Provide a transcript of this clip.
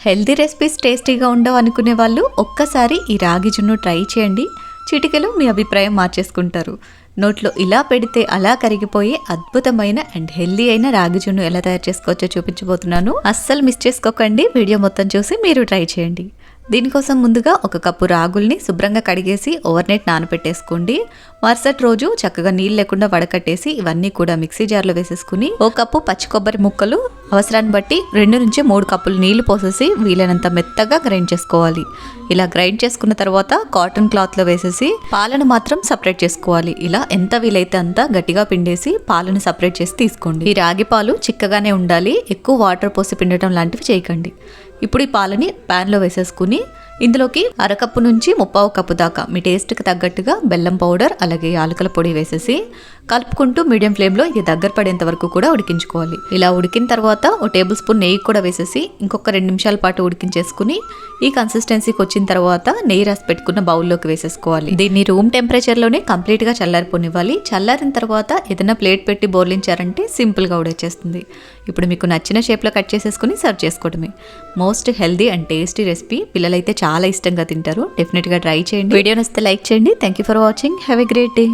Healthy recipes టేస్టీగా ఉండవు అనుకునే వాళ్ళు ఒక్కసారి ఈ రాగి జున్ను ట్రై చేయండి. చిటికలు మీ అభిప్రాయం మార్చేసుకుంటారు. నోట్లో ఇలా పెడితే అలా కరిగిపోయే అద్భుతమైన అండ్ హెల్దీ అయిన రాగి జున్ను ఎలా తయారు చేసుకోవచ్చో చూపించబోతున్నాను. అస్సలు మిస్ చేసుకోకండి. వీడియో మొత్తం చూసి మీరు ట్రై చేయండి. దీనికోసం ముందుగా ఒక కప్పు రాగుల్ని శుభ్రంగా కడిగేసి ఓవర్ నైట్ నానబెట్టేసుకోండి. మరుసటి రోజు చక్కగా నీళ్ళు లేకుండా వడకట్టేసి ఇవన్నీ కూడా మిక్సీ జార్లో వేసేసుకుని ఓ కప్పు పచ్చి కొబ్బరి ముక్కలు అవసరాన్ని బట్టి రెండు నుంచి మూడు కప్పులు నీళ్ళు పోసేసి వీలైనంత మెత్తగా గ్రైండ్ చేసుకోవాలి. ఇలా గ్రైండ్ చేసుకున్న తర్వాత కాటన్ క్లాత్లో వేసేసి పాలను మాత్రం సపరేట్ చేసుకోవాలి. ఇలా ఎంత వీలైతే అంత గట్టిగా పిండేసి పాలను సపరేట్ చేసి తీసుకోండి. ఈ రాగి పాలు చిక్కగానే ఉండాలి. ఎక్కువ వాటర్ పోసి పిండటం లాంటివి చేయకండి. ఇప్పుడు ఈ పాలని ప్యాన్లో వేసేసుకుని ఇందులోకి అరకప్పు నుంచి ముప్పావు కప్పు దాకా మీ టేస్ట్కి తగ్గట్టుగా బెల్లం పౌడర్ అలాగే యాలకుల పొడి వేసేసి కలుపుకుంటూ మీడియం ఫ్లేమ్లో ఇది దగ్గర పడేంత వరకు కూడా ఉడికించుకోవాలి. ఇలా ఉడికిన తర్వాత ఓ టేబుల్ స్పూన్ నెయ్యి కూడా వేసేసి ఇంకొక రెండు నిమిషాల పాటు ఉడికించేసుకుని ఈ కన్సిస్టెన్సీకి వచ్చిన తర్వాత నెయ్యి రాసి పెట్టుకున్న బౌల్లోకి వేసేసుకోవాలి. దీన్ని రూమ్ టెంపరేచర్లోనే కంప్లీట్గా చల్లారిపోనివ్వాలి. చల్లారిన తర్వాత ఏదైనా ప్లేట్ పెట్టి బోర్లించారంటే సింపుల్గా ఉడేచేస్తుంది ఇప్పుడు మీకు నచ్చిన షేప్లో కట్ చేసేసుకుని సర్వ్ చేసుకోవడమే. Most healthy and tasty recipe పిల్లలైతే చాలా ఇష్టంగా తింటారు. డెఫినెట్గా ట్రై చేయండి. వీడియో నచ్చితే లైక్ చేయండి. Thank you for watching have a great day